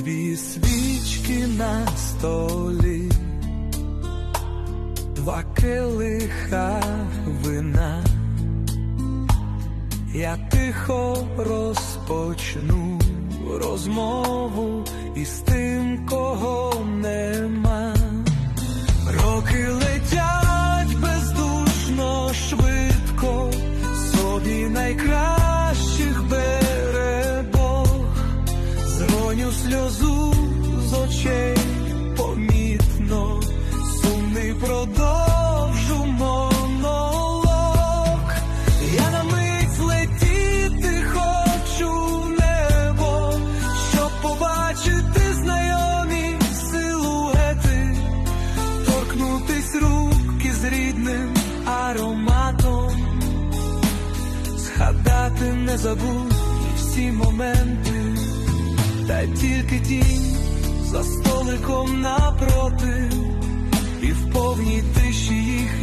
дві свічки на столі, два келиха вина. Я тихо розпочну розмову із тим, кого ароматом, згадати не забудь всі моменти, та тільки тінь за столиком напроти, і в повній тиші їхні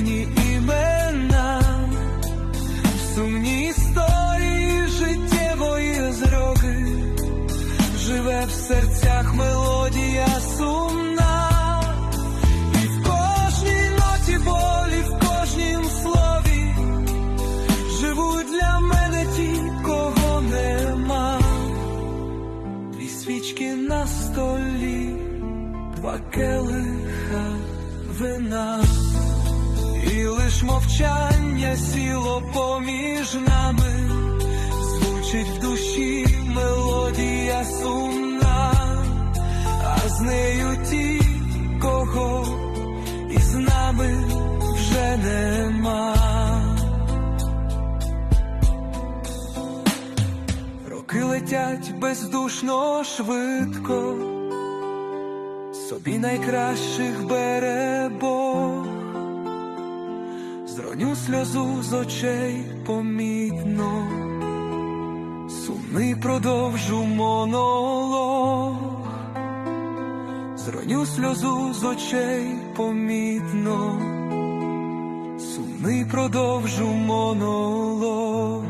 на столі, два келиха вина, і лиш мовчання сіло поміж нами, звучить в душі мелодія сумна, а з нею ті, летять бездушно швидко, собі найкращих бере Бог, зроню сльозу з очей помітно, сумний продовжу монолог. Зроню сльозу з очей помітно, сумний продовжу монолог.